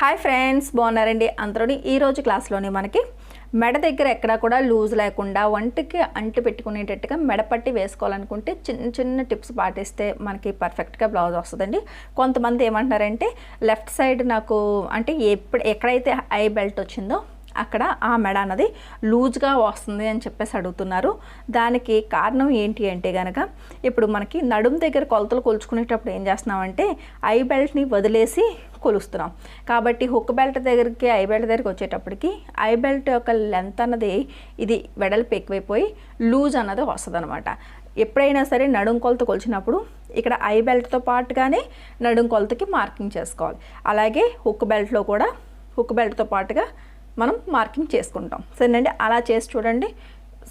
Hi friends బాగున్నారండి? అందరూని ఈరోజు క్లాస్లోని మనకి మెడ దగ్గర ఎక్కడా కూడా లూజ్ లేకుండా వంటికి అంటు పెట్టుకునేటట్టుగా మెడ పట్టి వేసుకోవాలనుకుంటే చిన్న చిన్న టిప్స్ పాటిస్తే మనకి పర్ఫెక్ట్గా బ్లౌజ్ వస్తుందండి. కొంతమంది ఏమంటున్నారంటే లెఫ్ట్ సైడ్ నాకు అంటే ఎప్పుడు ఎక్కడైతే ఐ బెల్ట్ వచ్చిందో అక్కడ ఆ మెడ అన్నది లూజ్గా వస్తుంది అని చెప్పేసి అడుగుతున్నారు. దానికి కారణం ఏంటి అంటే కనుక ఇప్పుడు మనకి నడుం దగ్గర కొలతలు కొలుచుకునేటప్పుడు ఏం చేస్తున్నామంటే ఐ బెల్ట్ని వదిలేసి కొలుస్తున్నాం. కాబట్టి హుక్ బెల్ట్ దగ్గరికి ఐ బెల్ట్ దగ్గరికి వచ్చేటప్పటికి ఐ బెల్ట్ యొక్క లెంత్ అన్నది ఇది వెడల్పు ఎక్కువైపోయి లూజ్ అన్నది వస్తుంది అనమాట ఎప్పుడైనా సరే నడుం కొలత కొలిచినప్పుడు ఇక్కడ ఐ బెల్ట్తో పాటుగానే నడుం కొలతకి మార్కింగ్ చేసుకోవాలి. అలాగే హుక్ బెల్ట్లో కూడా హుక్ బెల్ట్తో పాటుగా మనం మార్కింగ్ చేసుకుంటాం. సరేనండి? అలా చేసి చూడండి.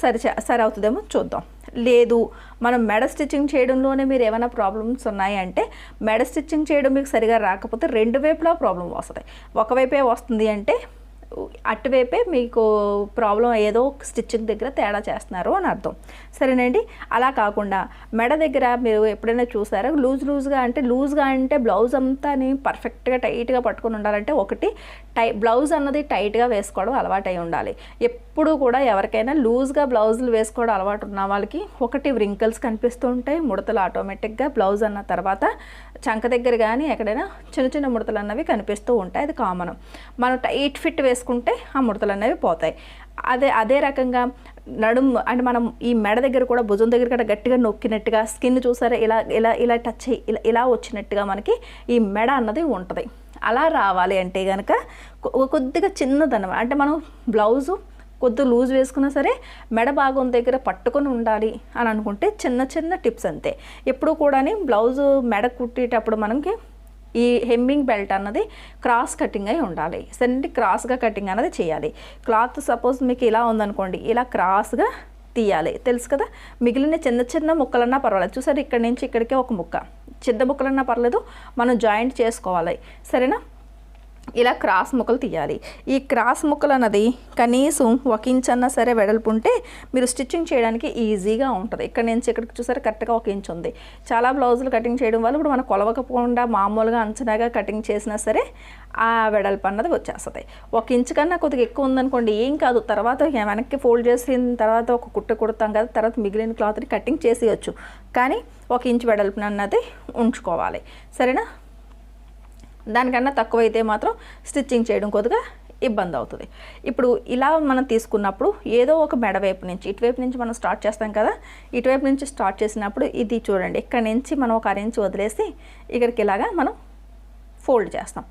సరి సరి అవుతుందేమో చూద్దాం. లేదు మనం మెడ స్టిచ్చింగ్ చేయడంలోనే మీరు ఏమైనా ప్రాబ్లమ్స్ ఉన్నాయంటే మెడ స్టిచ్చింగ్ చేయడం మీకు సరిగా రాకపోతే రెండు వైపులా ప్రాబ్లం వస్తుంది. ఒకవైపే వస్తుంది అంటే అటువైపే మీకు ప్రాబ్లం ఏదో స్టిచ్చింగ్ దగ్గర తేడా చేస్తున్నారు అని అర్థం. సరేనండి? అలా కాకుండా మెడ దగ్గర మీరు ఎప్పుడైనా చూసారా? లూజ్ లూజ్గా అంటే లూజ్గా అంటే బ్లౌజ్ అంతాని పర్ఫెక్ట్గా టైట్గా పట్టుకొని ఉండాలంటే ఒకటి టై బ్లౌజ్ అన్నది టైట్గా వేసుకోవడం అలవాటు అయి ఉండాలి. ఎప్పుడు కూడా ఎవరికైనా లూజ్గా బ్లౌజులు వేసుకోవడం అలవాటు ఉన్న వాళ్ళకి ఒకటి వ్రింకల్స్ కనిపిస్తూ ఉంటాయి. ముడతలు ఆటోమేటిక్గా బ్లౌజ్ అన్న తర్వాత చంక దగ్గర కానీ ఎక్కడైనా చిన్న చిన్న ముడతలు అన్నవి కనిపిస్తూ ఉంటాయి. అది కామన్. మనం టైట్ ఫిట్ వేసుకుంటే ఆ ముడతలు అనేవి పోతాయి. అదే అదే రకంగా నడుం అంటే మనం ఈ మెడ దగ్గర కూడా భుజం దగ్గర కూడా గట్టిగా నొక్కినట్టుగా స్కిన్ చూసారా ఇలా ఇలా ఇలా టచ్ అయ్యి ఇలా ఇలా వచ్చినట్టుగా మనకి ఈ మెడ అన్నది ఉంటుంది. అలా రావాలి అంటే కనుక కొద్దిగా చిన్నదన్నమాట అంటే మనం బ్లౌజు కొద్ది లూజ్ వేసుకున్నా సరే మెడ భాగం దగ్గర పట్టుకొని ఉండాలి అని అనుకుంటే చిన్న చిన్న టిప్స్ అంతే. ఎప్పుడు కూడా బ్లౌజు మెడ కుట్టేటప్పుడు మనకి ఈ హెమ్మింగ్ బెల్ట్ అన్నది క్రాస్ కటింగ్ అయి ఉండాలి. సరే క్రాస్గా కటింగ్ అన్నది చేయాలి. క్లాత్ సపోజ్ మీకు ఇలా ఉందనుకోండి ఇలా క్రాస్గా తీయాలి. తెలుసు కదా? మిగిలిన చిన్న చిన్న ముక్కలన్నా పర్వాలేదు. చూసారు ఇక్కడి నుంచి ఇక్కడికే ఒక ముక్క. చిన్న ముక్కలన్నా పర్లేదు మనం జాయింట్ చేసుకోవాలి. సరేనా? ఇలా క్రాస్ ముక్కలు తీయాలి. ఈ క్రాస్ ముక్కలు అన్నది కనీసం ఒక ఇంచ్ అన్నా సరే వెడల్పు ఉంటే మీరు స్టిచ్చింగ్ చేయడానికి ఈజీగా ఉంటుంది. ఇక్కడ నుంచి ఇక్కడికి చూసారు కరెక్ట్గా ఒక ఇంచ్ ఉంది. చాలా బ్లౌజులు కటింగ్ చేయడం వల్ల ఇప్పుడు మనం కొలవకపోకుండా మామూలుగా అంచనాగా కటింగ్ చేసినా సరే ఆ వెడల్పు అన్నది వచ్చేస్తుంది. ఒక ఇంచ్ కన్నా కొద్దిగా ఎక్కువ ఉందనుకోండి ఏం కాదు. తర్వాత వెనక్కి ఫోల్డ్ చేసిన తర్వాత ఒక కుట్ట కుడతాం కదా తర్వాత మిగిలిన క్లాత్ని కటింగ్ చేసేయచ్చు. కానీ ఒక ఇంచ్ వెడల్పునన్నది ఉంచుకోవాలి. సరేనా? దానికన్నా తక్కువ అయితే మాత్రం స్టిచ్చింగ్ చేయడం కొద్దిగా ఇబ్బంది అవుతుంది. ఇప్పుడు ఇలా మనం తీసుకున్నప్పుడు ఏదో ఒక మెడ వైపు నుంచి ఇటువైపు నుంచి మనం స్టార్ట్ చేస్తాం కదా ఇటువైపు నుంచి స్టార్ట్ చేసినప్పుడు ఇది చూడండి ఇక్కడ నుంచి మనం ఒక అరెంజ్ వదిలేసి ఇక్కడికి ఇలాగా మనం ఫోల్డ్ చేస్తాం.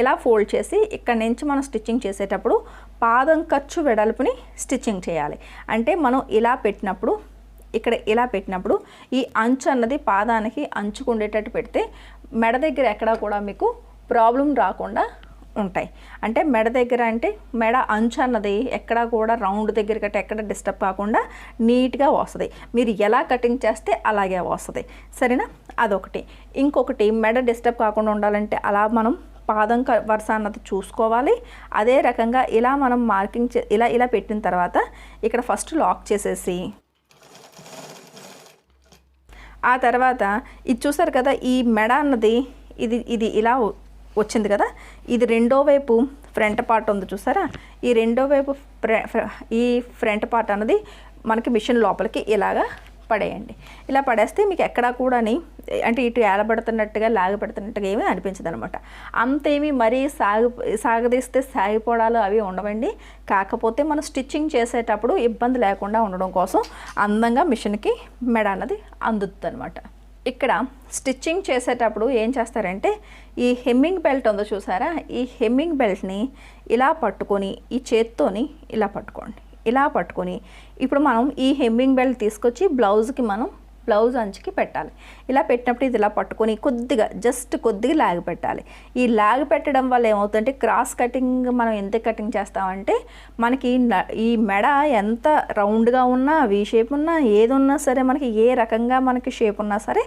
ఇలా ఫోల్డ్ చేసి ఇక్కడ నుంచి మనం స్టిచ్చింగ్ చేసేటప్పుడు పాదం ఖర్చు వెడల్పుని స్టిచ్చింగ్ చేయాలి. అంటే మనం ఇలా పెట్టినప్పుడు ఇక్కడ ఇలా పెట్టినప్పుడు ఈ అంచు అన్నది పాదానికి అంచుకు ఉండేటట్టు పెడితే మెడ దగ్గర ఎక్కడా కూడా మీకు ప్రాబ్లం రాకుండా ఉంటాయి. అంటే మెడ దగ్గర అంటే మెడ అంచు అన్నది ఎక్కడా కూడా రౌండ్ దగ్గర గట్ట ఎక్కడ డిస్టర్బ్ కాకుండా నీట్గా వస్తుంది. మీరు ఎలా కటింగ్ చేస్తే అలాగే వస్తుంది. సరేనా? అదొకటి. ఇంకొకటి మెడ డిస్టర్బ్ కాకుండా ఉండాలంటే అలా మనం పాదం క- వరుస అన్నది చూసుకోవాలి. అదే రకంగా ఇలా మనం మార్కింగ్ చే ఇలా ఇలా పెట్టిన తర్వాత ఇక్కడ ఫస్ట్ లాక్ చేసేసి ఆ తర్వాత ఇది చూసారు కదా ఈ మెడ అన్నది ఇది ఇది ఇలా వచ్చింది కదా? ఇది రెండో వైపు ఫ్రంట్ పార్ట్ ఉంది చూసారా? ఈ రెండో వైపు ఈ ఫ్రంట్ పార్ట్ అన్నది మనకి మిషన్ లోపలికి ఇలాగా పడేయండి. ఇలా పడేస్తే మీకు ఎక్కడా కూడాని అంటే ఇటు ఏలబడుతున్నట్టుగా లాగబడుతున్నట్టుగా ఏమీ అనిపించదు అనమాట అంతేమీ మరీ సాగు సాగదీస్తే సాగిపోవడాలు అవి ఉండవండి. కాకపోతే మనం స్టిచ్చింగ్ చేసేటప్పుడు ఇబ్బంది లేకుండా ఉండడం కోసం అందంగా మిషన్కి మెడ అన్నది అందుతుంది అనమాట ఇక్కడ స్టిచ్చింగ్ చేసేటప్పుడు ఏం చేస్తారంటే ఈ హెమ్మింగ్ బెల్ట్ ఉందో చూసారా? ఈ హెమ్మింగ్ బెల్ట్ని ఇలా పట్టుకొని ఈ చేత్తోని ఇలా పట్టుకోండి. ఇలా పట్టుకొని ఇప్పుడు మనం ఈ హెమ్మింగ్ బెల్ట్ తీసుకొచ్చి బ్లౌజ్కి మనం బ్లౌజ్ అంచుకి పెట్టాలి. ఇలా పెట్టినప్పుడు ఇది ఇలా పట్టుకొని కొద్దిగా జస్ట్ కొద్దిగా లాగ్ పెట్టాలి. ఈ లాగ్ పెట్టడం వల్ల ఏమవుతుందంటే క్రాస్ కటింగ్ మనం ఎంత కటింగ్ చేస్తామంటే మనకి ఈ మెడ ఎంత రౌండ్గా ఉన్నా వీ షేప్ ఉన్నా ఏది ఉన్నా సరే మనకి ఏ రకంగా మనకి షేప్ ఉన్నా సరే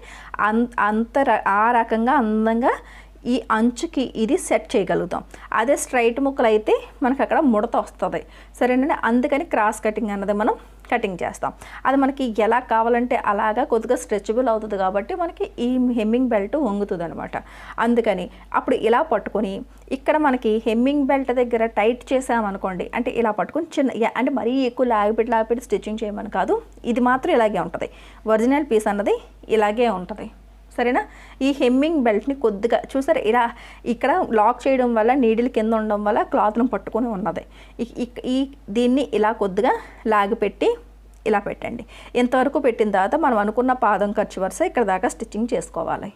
అంత ఆ రకంగా అందంగా ఈ అంచుకి ఇది సెట్ చేయగలుగుతాం. అదే స్ట్రైట్ ముక్కలు అయితే మనకి అక్కడ ముడత వస్తుంది. సరేనండి? అందుకని క్రాస్ కటింగ్ అన్నది మనం కటింగ్ చేస్తాం. అది మనకి ఎలా కావాలంటే అలాగా కొద్దిగా స్ట్రెచబుల్ అవుతుంది కాబట్టి మనకి ఈ హెమ్మింగ్ బెల్ట్ వంగుతుంది అనమాట అందుకని అప్పుడు ఇలా పట్టుకొని ఇక్కడ మనకి హెమ్మింగ్ బెల్ట్ దగ్గర టైట్ చేసామనుకోండి అంటే ఇలా పట్టుకొని చిన్న అంటే మరీ ఎక్కువ లాగిపెట్టి లాగిపెట్టి స్టిచ్చింగ్ చేయమని కాదు ఇది మాత్రం ఇలాగే ఉంటుంది. ఒరిజినల్ పీస్ అన్నది ఇలాగే ఉంటుంది. సరేనా? ఈ హెమ్మింగ్ బెల్ట్ని కొద్దిగా చూసారు? ఇలా ఇక్కడ లాక్ చేయడం వల్ల నీడిల్ కింద ఉండడం వల్ల క్లాత్ను పట్టుకొని ఉన్నది. ఈ- ఈ- దీన్ని ఇలా కొద్దిగా లాగిపెట్టి ఇలా పెట్టండి. ఇంతవరకు పెట్టిన తర్వాత మనం అనుకున్న పాదం ఖర్చు వరుస ఇక్కడ దాకా స్టిచ్చింగ్ చేసుకోవాలి.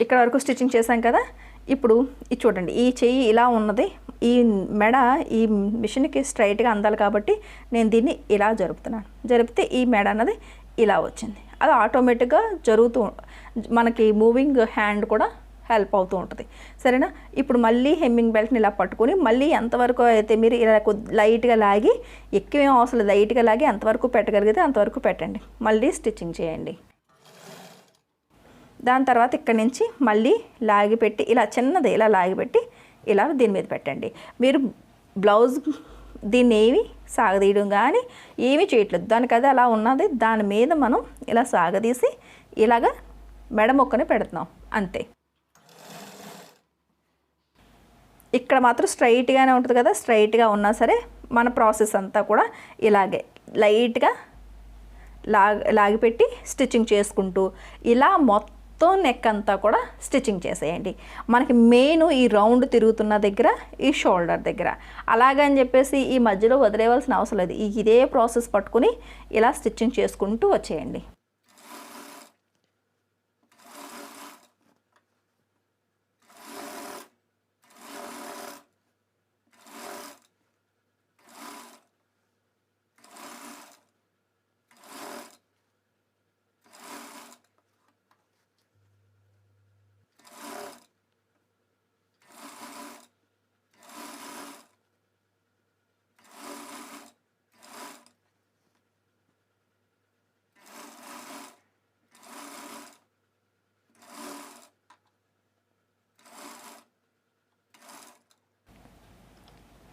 ఇక్కడ వరకు స్టిచ్చింగ్ చేశాం కదా? ఇప్పుడు ఇది చూడండి. ఈ చెయ్యి ఇలా ఉన్నది. ఈ మెడ ఈ మిషన్కి స్ట్రైట్గా అందాలి కాబట్టి నేను దీన్ని ఇలా జరుపుతున్నాను. జరిపితే ఈ మెడ అన్నది ఇలా వచ్చింది. అది ఆటోమేటిక్గా జరుగుతూ మనకి మూవింగ్ హ్యాండ్ కూడా హెల్ప్ అవుతూ ఉంటుంది. సరేనా? ఇప్పుడు మళ్ళీ హెమ్మింగ్ బెల్ట్ని ఇలా పట్టుకొని మళ్ళీ ఎంతవరకు అయితే మీరు ఇలా కొద్ది లైట్గా లాగి ఎక్కువ అవసరం లైట్గా లాగి ఎంతవరకు పెట్టగలిగితే అంతవరకు పెట్టండి. మళ్ళీ స్టిచ్చింగ్ చేయండి. దాని తర్వాత ఇక్కడ నుంచి మళ్ళీ లాగి పెట్టి ఇలా చిన్నది ఇలా లాగి పెట్టి ఇలా దీని మీద పెట్టండి. మీరు బ్లౌజ్ దీన్ని ఏమి సాగదీయడం కానీ ఏమీ చేయట్లేదు. దానికి అది అలా ఉన్నది. దాని మీద మనం ఇలా సాగదీసి ఇలాగ మెడ మొక్కని పెడుతున్నాం. అంతే. ఇక్కడ మాత్రం స్ట్రైట్గానే ఉంటుంది కదా. స్ట్రైట్గా ఉన్నా సరే మన ప్రాసెస్ అంతా కూడా ఇలాగే లైట్గా లాగి లాగిపెట్టి స్టిచ్చింగ్ చేసుకుంటూ ఇలా మొత్తం మొత్తం నెక్ అంతా కూడా స్టిచ్చింగ్ చేసేయండి. మనకి మెయిన్ ఈ రౌండ్ తిరుగుతున్న దగ్గర ఈ షోల్డర్ దగ్గర. అలాగని చెప్పేసి ఈ మధ్యలో వదిలేవలసిన అవసరం లేదు. ఇదే ప్రాసెస్ పట్టుకుని ఇలా స్టిచ్చింగ్ చేసుకుంటూ వచ్చేయండి.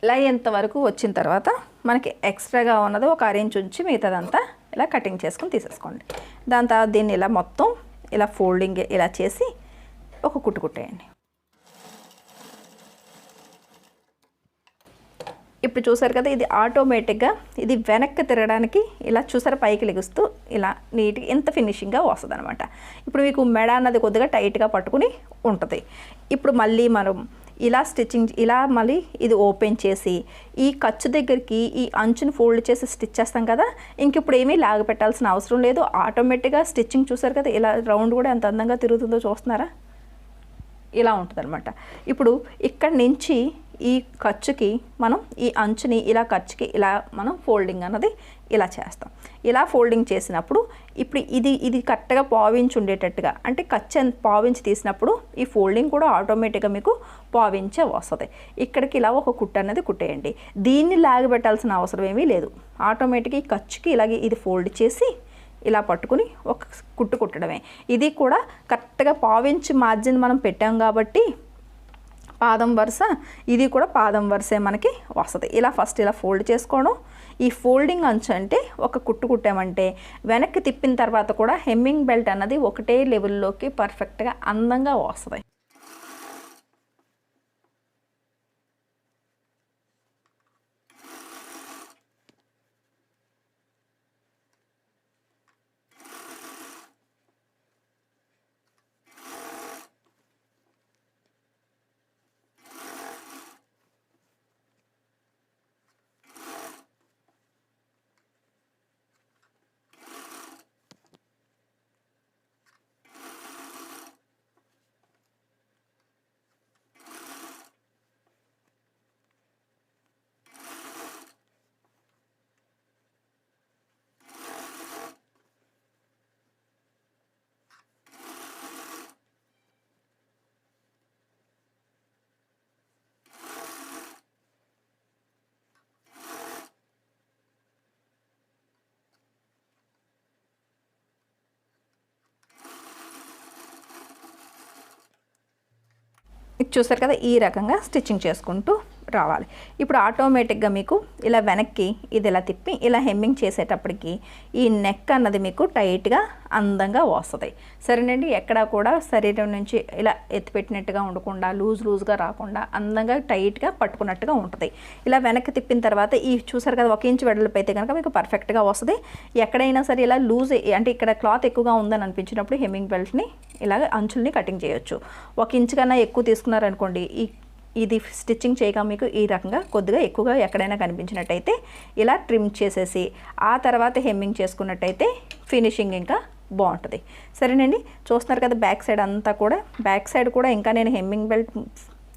లై వరకు వచ్చిన తర్వాత మనకి ఎక్స్ట్రాగా ఉన్నది ఒక అరేంజ్ ఉంచి మిగతాదంతా ఇలా కటింగ్ చేసుకొని తీసేసుకోండి. దాని తర్వాత దీన్ని ఇలా మొత్తం ఇలా ఫోల్డింగ్ ఇలా చేసి ఒక కుట్టు కుట్టేయండి. ఇప్పుడు చూసారు కదా ఇది ఆటోమేటిక్గా ఇది వెనక్కి తిరగడానికి ఇలా చూసారు పైకి లెగుస్తూ ఇలా నీట్గా ఎంత ఫినిషింగ్గా వస్తుంది అనమాట ఇప్పుడు మీకు మెడ అన్నది కొద్దిగా టైట్గా పట్టుకుని ఉంటుంది. ఇప్పుడు మళ్ళీ మనం ఇలా స్టిచ్చింగ్ ఇలా మళ్ళీ ఇది ఓపెన్ చేసి ఈ ఖర్చు దగ్గరికి ఈ అంచుని ఫోల్డ్ చేసి స్టిచ్ చేస్తాం కదా ఇంక ఇప్పుడు ఏమీ లాగ పెట్టాల్సిన అవసరం లేదు. ఆటోమేటిక్గా స్టిచ్చింగ్ చూసారు కదా ఇలా రౌండ్ కూడా ఎంత అందంగా తిరుగుతుందో చూస్తున్నారా? ఇలా ఉంటుందన్నమాట. ఇప్పుడు ఇక్కడ నుంచి ఈ ఖర్చుకి మనం ఈ అంచుని ఇలా ఖర్చుకి ఇలా మనం ఫోల్డింగ్ అన్నది ఇలా చేస్తాం. ఇలా ఫోల్డింగ్ చేసినప్పుడు ఇప్పుడు ఇది ఇది కరెక్ట్గా పావించి ఉండేటట్టుగా అంటే ఖర్చు పావించి తీసినప్పుడు ఈ ఫోల్డింగ్ కూడా ఆటోమేటిక్గా మీకు పావించే వస్తుంది. ఇక్కడికి ఇలా ఒక కుట్టు అనేది కుట్టేయండి. దీన్ని లాగబెట్టాల్సిన అవసరం ఏమీ లేదు. ఆటోమేటిక్గా ఈ ఖర్చుకి ఇలాగే ఇది ఫోల్డ్ చేసి ఇలా పట్టుకుని ఒక కుట్టు కుట్టడమే. ఇది కూడా కరెక్ట్గా పావించి మార్జిన్ మనం పెట్టాం కాబట్టి పాదం వరుస ఇది కూడా పాదం వరుసే మనకి వస్తుంది. ఇలా ఫస్ట్ ఇలా ఫోల్డ్ చేసుకోవడం ఈ ఫోల్డింగ్ అంచు అంటే ఒక కుట్టు కుట్టామంటే వెనక్కి తిప్పిన తర్వాత కూడా హెమ్మింగ్ బెల్ట్ అన్నది ఒకటే లెవెల్లోకి పర్ఫెక్ట్గా అందంగా వస్తుంది. ఇది చూసారు కదా ఈ రకంగా స్టిచ్చింగ్ చేసుకుంటూ రావాలి. ఇప్పుడు ఆటోమేటిక్గా మీకు ఇలా వెనక్కి ఇది ఇలా తిప్పి ఇలా హెమ్మింగ్ చేసేటప్పటికి ఈ నెక్ అన్నది మీకు టైట్గా అందంగా వస్తుంది. సరేనండి? ఎక్కడా కూడా శరీరం నుంచి ఇలా ఎత్తిపెట్టినట్టుగా ఉండకుండా లూజ్ లూజ్గా రాకుండా అందంగా టైట్గా పట్టుకున్నట్టుగా ఉంటుంది. ఇలా వెనక్కి తిప్పిన తర్వాత ఈ చూసారు కదా ఒక ఇంచు వెడల్పు అయితే కనుక మీకు పర్ఫెక్ట్గా వస్తుంది. ఎక్కడైనా సరే ఇలా లూజ్ అంటే ఇక్కడ క్లాత్ ఎక్కువగా ఉందని అనిపించినప్పుడు హెమ్మింగ్ బెల్ట్ని ఇలా అంచుల్ని కటింగ్ చేయొచ్చు. ఒక ఇంచు కన్నా ఎక్కువ తీసుకున్నారనుకోండి ఈ ఇది స్టిచ్చింగ్ చేయగా మీకు ఈ రకంగా కొద్దిగా ఎక్కువగా ఎక్కడైనా కనిపించినట్టయితే ఇలా ట్రిమ్ చేసేసి ఆ తర్వాత హెమ్మింగ్ చేసుకున్నట్టయితే ఫినిషింగ్ ఇంకా బాగుంటుంది. సరేనండి? చూస్తున్నారు కదా బ్యాక్ సైడ్ అంతా కూడా బ్యాక్ సైడ్ కూడా ఇంకా నేను హెమ్మింగ్ బెల్ట్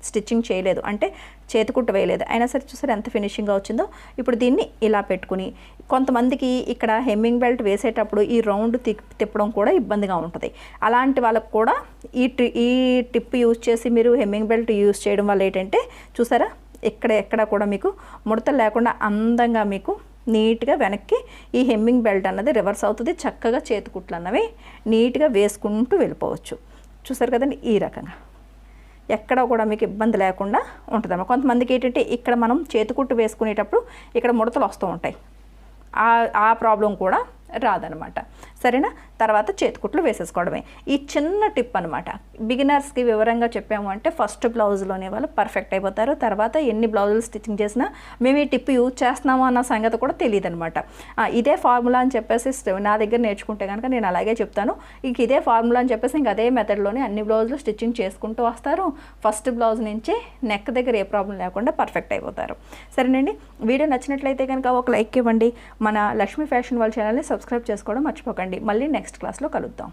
స్టిచ్చింగ్ చేయలేదు. అంటే చేతికుట్టు వేయలేదు. అయినా సరే చూసారు ఎంత ఫినిషింగ్గా వచ్చిందో. ఇప్పుడు దీన్ని ఇలా పెట్టుకుని కొంతమందికి ఇక్కడ హెమ్మింగ్ బెల్ట్ వేసేటప్పుడు ఈ రౌండ్ తి తిప్పడం కూడా ఇబ్బందిగా ఉంటుంది. అలాంటి వాళ్ళకు కూడా ఈ ఈ టిప్ యూజ్ చేసి మీరు హెమ్మింగ్ బెల్ట్ యూజ్ చేయడం వల్ల ఏంటంటే చూసారా? ఎక్కడ ఎక్కడ కూడా మీకు ముడతలు లేకుండా అందంగా మీకు నీట్గా వెనక్కి ఈ హెమ్మింగ్ బెల్ట్ అన్నది రివర్స్ అవుతుంది. చక్కగా చేతికుట్లు అన్నవి నీట్గా వేసుకుంటూ వెళ్ళిపోవచ్చు. చూసారు కదండి ఈ రకంగా. ఎక్కడ కూడా మీకు ఇబ్బంది లేకుండా ఉంటుందన్నమాట కొంతమందికి ఏంటంటే ఇక్కడ మనం చేతికుట్టు వేసుకునేటప్పుడు ఇక్కడ ముడతలు వస్తూ ఉంటాయి. ఆ- ఆ ప్రాబ్లం కూడా రాదనమాట. సరేనా? తర్వాత చేతికుట్లు వేసేసుకోవడమే. ఈ చిన్న టిప్ అనమాట బిగినర్స్కి వివరంగా చెప్పాము అంటే ఫస్ట్ బ్లౌజ్లోనే వాళ్ళు పర్ఫెక్ట్ అయిపోతారు. తర్వాత ఎన్ని బ్లౌజులు స్టిచ్చింగ్ చేసినా మేము ఈ టిప్ యూజ్ చేస్తున్నాము అన్న సంగతి కూడా తెలియదు అనమాట ఇదే ఫార్ములా అని చెప్పేసి నా దగ్గర నేర్చుకుంటే కనుక నేను అలాగే చెప్తాను. ఇంక ఇదే ఫార్ములా అని చెప్పేసి ఇంక అదే మెథడ్లోనే అన్ని బ్లౌజులు స్టిచ్చింగ్ చేసుకుంటూ వస్తారు. ఫస్ట్ బ్లౌజ్ నుంచి నెక్ దగ్గర ఏ ప్రాబ్లం లేకుండా పర్ఫెక్ట్ అయిపోతారు. సరేనండి? వీడియో నచ్చినట్లయితే కనుక ఒక లైక్ ఇవ్వండి. మన లక్ష్మీ ఫ్యాషన్ వాళ్ళ ఛానల్ని సబ్స్క్రైబ్ చేసుకోవడం మర్చిపోకండి. మర్చిపోకండి మళ్ళీ నెక్స్ట్ క్లాస్లో కలుద్దాం.